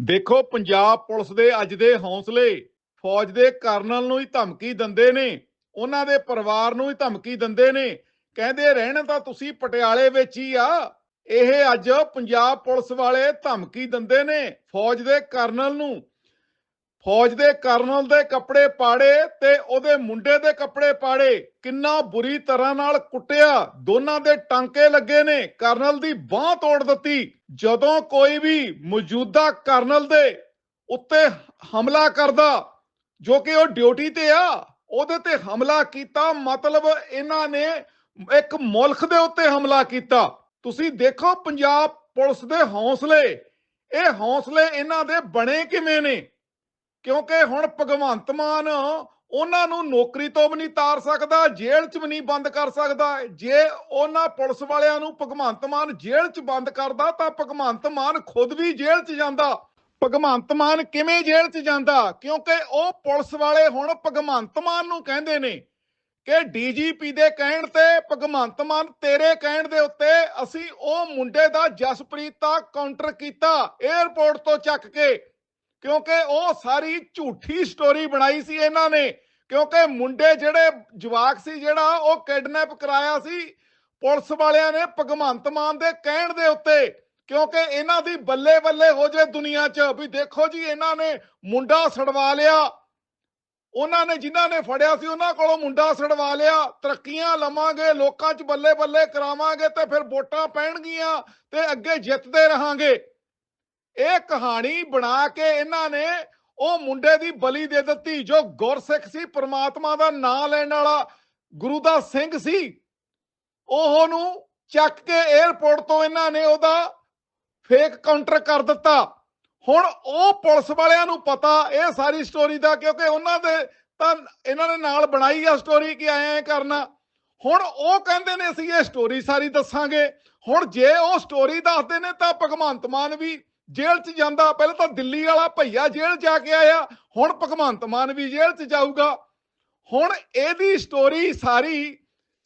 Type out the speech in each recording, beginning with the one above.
ਦੇਖੋ, ਪੰਜਾਬ ਪੁਲਿਸ ਦੇ ਅੱਜ ਦੇ ਹੌਸਲੇ ਫੌਜ ਦੇ ਕਰਨਲ ਨੂੰ ਹੀ ਧਮਕੀ ਦਿੰਦੇ ਨੇ, ਉਹਨਾਂ ਦੇ ਪਰਿਵਾਰ ਨੂੰ ਹੀ ਧਮਕੀ ਦਿੰਦੇ ਨੇ। ਕਹਿੰਦੇ, ਰਹਿਣਾ ਤਾਂ ਤੁਸੀਂ ਪਟਿਆਲੇ ਵਿੱਚ ਹੀ ਆ। ਇਹ ਅੱਜ ਪੰਜਾਬ ਪੁਲਿਸ ਵਾਲੇ ਧਮਕੀ ਦਿੰਦੇ ਨੇ ਫੌਜ ਦੇ ਕਰਨਲ ਨੂੰ। ਫੌਜ ਦੇ ਕਰਨਲ ਦੇ ਕੱਪੜੇ ਪਾੜੇ ਤੇ ਉਹਦੇ ਮੁੰਡੇ ਦੇ ਕੱਪੜੇ ਪਾੜੇ। ਕਿੰਨਾ ਬੁਰੀ ਤਰ੍ਹਾਂ ਨਾਲ ਕੁੱਟਿਆ। ਦੋਨਾਂ ਦੇ ਟਾਂਕੇ ਲੱਗੇ ਨੇ। ਕਰਨਲ ਦੀ ਬਾਹ ਤੋੜ ਦਿੱਤੀ। ਜਦੋਂ ਕੋਈ ਵੀ ਮੌਜੂਦਾ ਕਰਨਲ ਦੇ ਉੱਤੇ ਹਮਲਾ ਕਰਦਾ, ਜੋ ਕਿ ਉਹ ਡਿਊਟੀ ਤੇ ਆ, ਉਹਦੇ ਤੇ ਹਮਲਾ ਕੀਤਾ, ਮਤਲਬ ਇਹਨਾਂ ਨੇ ਇੱਕ ਮੁਲਕ ਦੇ ਉੱਤੇ ਹਮਲਾ ਕੀਤਾ। ਤੁਸੀਂ ਦੇਖੋ ਪੰਜਾਬ ਪੁਲਿਸ ਦੇ ਹੌਸਲੇ। ਇਹ ਹੌਸਲੇ ਇਹਨਾਂ ਦੇ ਬਣੇ ਕਿਵੇਂ ਨੇ? ਕਿਉਂਕਿ ਹੁਣ ਭਗਵੰਤ ਮਾਨ ਉਹਨਾਂ ਨੂੰ ਨੌਕਰੀ ਤੋਂ ਵੀ ਨਹੀਂ ਤਾਰ ਸਕਦਾ, ਜੇਲ੍ਹ 'ਚ ਵੀ ਨਹੀਂ ਬੰਦ ਕਰ ਸਕਦਾ। ਜੇ ਉਹਨਾਂ ਪੁਲਿਸ ਵਾਲਿਆਂ ਨੂੰ ਭਗਵੰਤ ਮਾਨ ਜੇਲ੍ਹ 'ਚ ਬੰਦ ਕਰਦਾ, ਤਾਂ ਭਗਵੰਤ ਮਾਨ ਖੁਦ ਵੀ ਜੇਲ੍ਹ 'ਚ ਜਾਂਦਾ। ਭਗਵੰਤ ਮਾਨ ਕਿਵੇਂ ਜੇਲ੍ਹ 'ਚ ਜਾਂਦਾ? ਕਿਉਂਕਿ ਉਹ ਪੁਲਿਸ ਵਾਲੇ ਹੁਣ ਭਗਵੰਤ ਮਾਨ ਨੂੰ ਕਹਿੰਦੇ ਨੇ ਕਿ ਡੀਜੀਪੀ ਦੇ ਕਹਿਣ ਤੇ ਭਗਵੰਤ ਮਾਨ ਤੇਰੇ ਕਹਿਣ ਦੇ ਉੱਤੇ ਅਸੀਂ ਉਹ ਮੁੰਡੇ ਦਾ ਜਸਪ੍ਰੀਤ ਦਾ ਕਾਊਂਟਰ ਕੀਤਾ 에ਅਰਪੋਰਟ ਤੋਂ ਚੱਕ ਕੇ। ਕਿਉਂਕਿ ਉਹ ਸਾਰੀ ਝੂਠੀ ਸਟੋਰੀ ਬਣਾਈ ਸੀ ਇਹਨਾਂ ਨੇ। ਕਿਉਂਕਿ ਮੁੰਡੇ ਜਿਹੜੇ ਜਵਾਕ ਸੀ ਜਿਹੜਾ, ਉਹ ਕਿਡਨੈਪ ਕਰਾਇਆ ਸੀ ਪੁਲਿਸ ਵਾਲਿਆਂ ਨੇ ਭਗਵੰਤ ਮਾਨ ਦੇ ਕਹਿਣ ਦੇ ਉੱਤੇ। ਕਿਉਂਕਿ ਇਹਨਾਂ ਦੀ ਬੱਲੇ ਬੱਲੇ ਹੋ ਜੇ ਦੁਨੀਆ 'ਚ ਵੀ ਦੇਖੋ ਜੀ, ਇਹਨਾਂ ਨੇ ਮੁੰਡਾ ਸੜਵਾ ਲਿਆ। ਉਹਨਾਂ ਨੇ ਜਿਨ੍ਹਾਂ ਨੇ ਫੜਿਆ ਸੀ, ਉਹਨਾਂ ਕੋਲੋਂ ਮੁੰਡਾ ਸੜਵਾ ਲਿਆ। ਤਰੱਕੀਆਂ ਲਵਾਂਗੇ, ਲੋਕਾਂ 'ਚ ਬੱਲੇ ਬੱਲੇ ਕਰਾਵਾਂਗੇ ਤੇ ਫਿਰ ਵੋਟਾਂ ਪੈਣਗੀਆਂ ਤੇ ਅੱਗੇ ਜਿੱਤਦੇ ਰਹਾਂਗੇ। ਇਹ ਕਹਾਣੀ ਬਣਾ ਕੇ ਇਹਨਾਂ ਨੇ ਉਹ ਮੁੰਡੇ ਦੀ ਬਲੀ ਦੇ ਦਿੱਤੀ, ਜੋ ਗੁਰਸਿੱਖ ਸੀ, ਪ੍ਰਮਾਤਮਾ ਦਾ ਨਾਮ ਲੈਣ ਵਾਲਾ ਗੁਰੂ ਦਾ ਸਿੰਘ ਸੀ। ਉਹ ਨੂੰ ਚੱਕ ਕੇ 에ਅਰਪੋਰਟ ਤੋਂ ਇਹਨਾਂ ਨੇ ਉਹਦਾ ਫੇਕ ਕਾਊਂਟਰ ਕਰ ਦਿੱਤਾ। ਹੁਣ ਉਹ ਪੁਲਿਸ ਵਾਲਿਆਂ ਨੂੰ ਪਤਾ ਇਹ ਸਾਰੀ ਸਟੋਰੀ ਦਾ, ਕਿਉਂਕਿ ਉਹਨਾਂ ਦੇ ਤਾਂ ਇਹਨਾਂ ਨੇ ਨਾਲ ਬਣਾਈ ਆ ਸਟੋਰੀ ਕਿ ਐਂ ਐਂ ਕਰਨਾ। ਹੁਣ ਉਹ ਕਹਿੰਦੇ ਨੇ, ਅਸੀਂ ਇਹ ਸਟੋਰੀ ਸਾਰੀ ਦੱਸਾਂਗੇ। ਹੁਣ ਜੇ ਉਹ ਸਟੋਰੀ ਦੱਸਦੇ ਨੇ ਤਾਂ ਭਗਵੰਤ ਮਾਨ ਵੀ ਜੇਲ੍ਹ 'ਚ ਜਾਂਦਾ, ਪਹਿਲਾਂ ਤਾਂ ਦਿੱਲੀ ਵਾਲਾ ਭਈਆ ਜੇਲ੍ਹ ਜਾ ਕੇ ਆਇਆ, ਹੁਣ ਭਗਵੰਤ ਮਾਨ ਵੀ ਜੇਲ੍ਹ 'ਚ ਜਾਊਗਾ। ਹੁਣ ਇਹਦੀ ਸਟੋਰੀ ਸਾਰੀ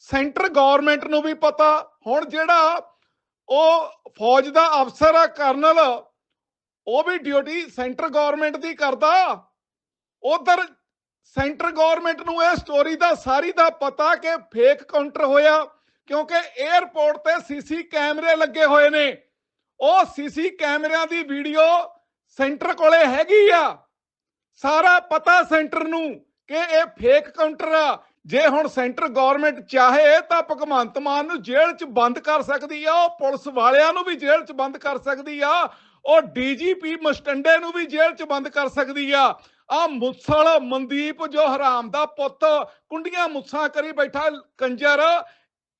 ਸੈਂਟਰ ਗਵਰਨਮੈਂਟ ਨੂੰ ਵੀ ਪਤਾ, ਹੁਣ ਜਿਹੜਾ ਉਹ ਫੌਜ ਦਾ ਅਫਸਰ ਆ ਕਰਨਲ, ਉਹ ਵੀ ਡਿਊਟੀ ਸੈਂਟਰ ਗਵਰਨਮੈਂਟ ਦੀ ਕਰਦਾ। ਉਧਰ ਸੈਂਟਰ ਗਵਰਨਮੈਂਟ ਨੂੰ ਇਹ ਸਟੋਰੀ ਦਾ ਸਾਰੀ ਦਾ ਪਤਾ ਕਿ ਫੇਕ ਕਾਊਂਟਰ ਹੋਇਆ, ਕਿਉਂਕਿ 에ਅਰਪੋਰਟ ਤੇ ਸੀਸੀ ਕੈਮਰੇ ਲੱਗੇ ਹੋਏ ਨੇ। ਉਹ ਸੀਸੀ ਕੈਮਰਿਆਂ ਦੀ ਵੀਡੀਓ ਸੈਂਟਰ ਕੋਲੇ ਹੈਗੀ ਆ। ਸਾਰਾ ਪਤਾ ਸੈਂਟਰ ਨੂੰ ਕਿ ਇਹ ਫੇਕ ਕਾਊਂਟਰ ਆ। ਜੇ ਹੁਣ ਸੈਂਟਰ ਗਵਰਨਮੈਂਟ ਚਾਹੇ ਤਾਂ ਭਗਵੰਤ ਮਾਨ ਨੂੰ ਜੇਲ੍ਹ 'ਚ ਬੰਦ ਕਰ ਸਕਦੀ ਆ, ਉਹ ਪੁਲਿਸ ਵਾਲਿਆਂ ਨੂੰ ਵੀ ਜੇਲ੍ਹ 'ਚ ਬੰਦ ਕਰ ਸਕਦੀ ਆ, ਉਹ ਡੀਜੀਪੀ ਮਸਟੰਡੇ ਨੂੰ ਵੀ ਜੇਲ੍ਹ 'ਚ ਬੰਦ ਕਰ ਸਕਦੀ ਆ। ਆ ਮੁੱਸਲ ਮਨਦੀਪ ਜੋ ਹਰਾਮ ਦਾ ਪੁੱਤ, ਕੁੰਡੀਆਂ ਮੁੱਸਾਂ ਕਰੀ ਬੈਠਾ ਕੰਜਰ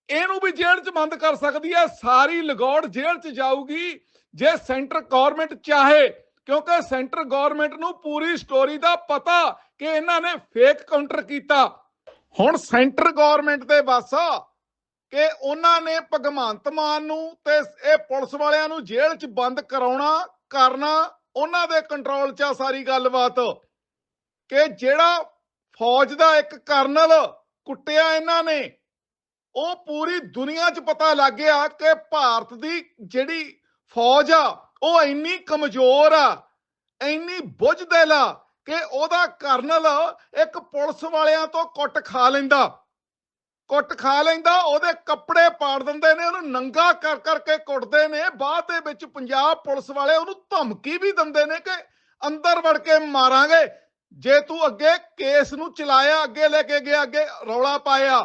ਇਹਨੂੰ ਵੀ ਜੇਲ੍ਹ 'ਚ ਬੰਦ ਕਰ ਸਕਦੀ ਹੈ, ਸਾਰੀ ਲਗੌੜ ਜੇਲ੍ਹ 'ਚ ਜਾਊਗੀ, ਜੇ ਸੈਂਟਰ ਗਵਰਨਮੈਂਟ ਚਾਹੇ, ਕਿਉਂਕਿ ਸੈਂਟਰ ਗਵਰਨਮੈਂਟ ਨੂੰ ਪੂਰੀ ਸਟੋਰੀ ਦਾ ਪਤਾ ਕਿ ਇਹਨਾਂ ਨੇ ਫੇਕ ਕਾਊਂਟਰ ਕੀਤਾ। ਹੁਣ ਸੈਂਟਰ ਗਵਰਨਮੈਂਟ ਦੇ ਬਸ ਕਿ ਉਹਨਾਂ ਨੇ ਭਗਵੰਤ ਮਾਨ ਨੂੰ ਤੇ ਇਹ ਪੁਲਿਸ ਵਾਲਿਆਂ ਨੂੰ ਜੇਲ੍ਹ 'ਚ ਬੰਦ ਕਰਾਉਣਾ, ਕਰਨਾ, ਉਹਨਾਂ ਦੇ ਕੰਟਰੋਲ 'ਚ ਆ ਸਾਰੀ ਗੱਲਬਾਤ। ਕਿ ਜਿਹੜਾ ਫੌਜ ਦਾ ਇੱਕ ਕਰਨਲ ਕੁੱਟਿਆ ਇਹਨਾਂ ਨੇ ਉਹ ਪੂਰੀ ਦੁਨੀਆ 'ਚ ਪਤਾ ਲੱਗ ਗਿਆ ਕਿ ਭਾਰਤ ਦੀ ਜਿਹੜੀ ਫੌਜ ਆ, ਉਹ ਇੰਨੀ ਕਮਜ਼ੋਰ ਆ, ਇੰਨੀ ਬੁੱਝਦਿਲ ਆ ਕਿ ਉਹਦਾ ਕਰਨਲ ਇੱਕ ਪੁਲਿਸ ਵਾਲਿਆਂ ਤੋਂ ਕੁੱਟ ਖਾ ਲੈਂਦਾ। ਕੁੱਟ ਖਾ ਲੈਂਦਾ, ਉਹਦੇ ਕੱਪੜੇ ਪਾੜ ਦਿੰਦੇ ਨੇ, ਉਹਨੂੰ ਨੰਗਾ ਕਰ ਕਰਕੇ ਕੁੱਟਦੇ ਨੇ, ਬਾਅਦ ਦੇ ਵਿੱਚ ਪੰਜਾਬ ਪੁਲਿਸ ਵਾਲੇ ਉਹਨੂੰ ਧਮਕੀ ਵੀ ਦਿੰਦੇ ਨੇ ਕਿ ਅੰਦਰ ਵੜ ਕੇ ਮਾਰਾਂਗੇ। ਜੇ ਤੂੰ ਅੱਗੇ ਕੇਸ ਨੂੰ ਚਲਾਇਆ, ਅੱਗੇ ਲੈ ਕੇ ਗਿਆ, ਅੱਗੇ ਰੌਲਾ ਪਾਇਆ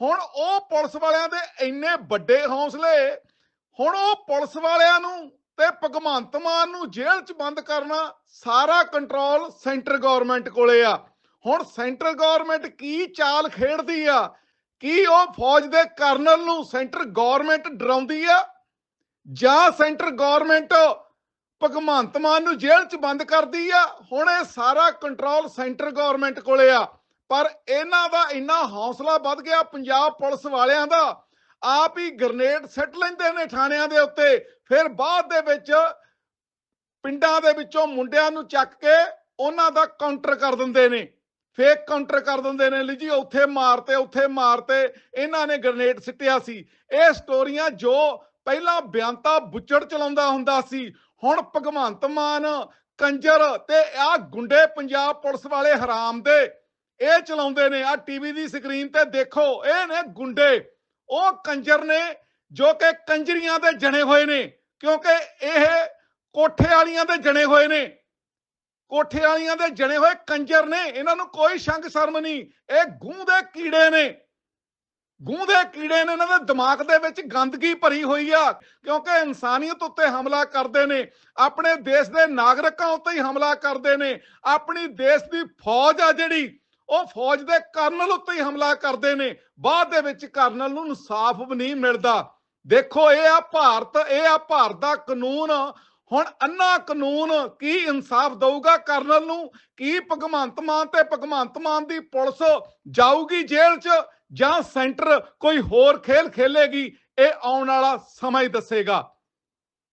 ਹੁਣ ਉਹ ਪੁਲਿਸ ਵਾਲਿਆਂ ਦੇ ਇੰਨੇ ਵੱਡੇ ਹੌਸਲੇ, ਹੁਣ ਉਹ ਪੁਲਿਸ ਵਾਲਿਆਂ ਨੂੰ ਤੇ ਭਗਵੰਤ ਮਾਨ ਨੂੰ ਜੇਲ੍ਹ 'ਚ ਬੰਦ ਕਰਨਾ ਸਾਰਾ ਕੰਟਰੋਲ ਸੈਂਟਰ ਗਵਰਨਮੈਂਟ ਕੋਲੇ ਆ। ਹੁਣ ਸੈਂਟਰ ਗਵਰਨਮੈਂਟ ਕੀ ਚਾਲ ਖੇਡਦੀ ਆ? ਕੀ ਉਹ ਫੌਜ ਦੇ ਕਰਨਲ ਨੂੰ ਸੈਂਟਰ ਗਵਰਨਮੈਂਟ ਡਰਾਉਂਦੀ ਆ? ਜਾਂ ਸੈਂਟਰ ਗਵਰਨਮੈਂਟ ਭਗਵੰਤ ਮਾਨ ਨੂੰ ਜੇਲ੍ਹ 'ਚ ਬੰਦ ਕਰਦੀ ਆ? ਹੁਣ ਇਹ ਸਾਰਾ ਕੰਟਰੋਲ ਸੈਂਟਰ ਗਵਰਨਮੈਂਟ ਕੋਲੇ ਆ। ਪਰ ਇਹਨਾਂ ਦਾ ਇੰਨਾ ਹੌਸਲਾ ਵੱਧ ਗਿਆ ਪੰਜਾਬ ਪੁਲਿਸ ਵਾਲਿਆਂ ਦਾ। ਆਪ ਹੀ ਗ੍ਰਨੇਡ ਸੱਟ ਲੈਂਦੇ ਨੇ ਥਾਣਿਆਂ ਦੇ ਉੱਤੇ। ਫਿਰ ਬਾਅਦ ਦੇ ਵਿੱਚ ਪਿੰਡਾਂ ਦੇ ਵਿੱਚੋਂ ਮੁੰਡਿਆਂ ਨੂੰ ਚੱਕ ਕੇ ਉਹਨਾਂ ਦਾ ਕਾਊਂਟਰ ਕਰ ਦਿੰਦੇ ਨੇ। ਫੇਕ ਕਾਊਂਟਰ ਕਰ ਦਿੰਦੇ ਨੇ ਲਈ ਜੀ, ਉੱਥੇ ਮਾਰਤੇ ਉੱਥੇ ਮਾਰਤੇ, ਇਹਨਾਂ ਨੇ ਗ੍ਰਨੇਡ ਸਿੱਟਿਆ ਸੀ। ਇਹ ਸਟੋਰੀਆਂ ਜੋ ਪਹਿਲਾਂ ਬਿਆੰਤਾ ਬੁੱਚੜ ਚਲਾਉਂਦਾ ਹੁੰਦਾ ਸੀ, ਹੁਣ ਭਗਵੰਤ ਮਾਨ, ਕੰਜਰ ਤੇ ਆ ਗੁੰਡੇ ਪੰਜਾਬ ਪੁਲਿਸ ਵਾਲੇ ਹਰਾਮ ਦੇ। ਇਹ ਚਲਾਉਂਦੇ ਨੇ। ਆ ਟੀਵੀ ਦੀ ਸਕਰੀਨ ਤੇ ਦੇਖੋ, ਇਹ ਨੇ ਗੁੰਡੇ। ਉਹ ਕੰਜਰ ਨੇ, ਜੋ ਕਿ ਕੰਜਰੀਆਂ ਦੇ ਜਣੇ ਹੋਏ ਨੇ, ਕਿਉਂਕਿ ਇਹ ਕੋਠੇ ਵਾਲੀਆਂ ਦੇ ਜਣੇ ਹੋਏ ਨੇ। ਕੋਠੇ ਵਾਲੀਆਂ ਦੇ ਜਣੇ ਹੋਏ ਕੰਜਰ ਨੇ, ਇਹਨਾਂ ਨੂੰ ਕੋਈ ਸ਼ੰਕ ਸ਼ਰਮ ਨਹੀਂ। ਇਹ ਗੂੰ ਦੇ ਕੀੜੇ ਨੇ। ਗੂੰ ਦੇ ਕੀੜੇ ਨੇ, ਇਹਨਾਂ ਦੇ ਦਿਮਾਗ ਦੇ ਵਿੱਚ ਗੰਦਗੀ ਭਰੀ ਹੋਈ ਆ, ਕਿਉਂਕਿ ਇਨਸਾਨੀਅਤ ਉੱਤੇ ਹਮਲਾ ਕਰਦੇ ਨੇ। ਆਪਣੇ ਦੇਸ਼ ਦੇ ਨਾਗਰਿਕਾਂ ਉੱਤੇ ਹੀ ਹਮਲਾ ਕਰਦੇ ਨੇ। ਆਪਣੀ ਦੇਸ਼ ਦੀ ਫੌਜ ਆ ਜਿਹੜੀ ਉਹ ਫੌਜ ਦੇ ਕਰਨਲ ਉੱਤੇ ਹੀ ਹਮਲਾ ਕਰਦੇ ਨੇ। ਬਾਅਦ ਦੇ ਵਿੱਚ ਕਰਨਲ ਨੂੰ ਇਨਸਾਫ ਵੀ ਨਹੀਂ ਮਿਲਦਾ। ਦੇਖੋ, ਇਹ ਆ ਭਾਰਤ, ਇਹ ਆ ਭਾਰਤ ਦਾ ਕਾਨੂੰਨ। ਹੁਣ ਅੰਨਾ ਕਾਨੂੰਨ ਕੀ ਇਨਸਾਫ ਦਊਗਾ ਕਰਨਲ ਨੂੰ? ਕੀ ਭਗਵੰਤ ਮਾਨ ਤੇ ਭਗਵੰਤ ਮਾਨ ਦੀ ਪੁਲਿਸ ਜਾਊਗੀ ਜੇਲ੍ਹ 'ਚ ਜਾਂ ਸੈਂਟਰ ਕੋਈ ਹੋਰ ਖੇਲ ਖੇਲੇਗੀ? ਇਹ ਆਉਣ ਵਾਲਾ ਸਮਾਂ ਹੀ ਦੱਸੇਗਾ।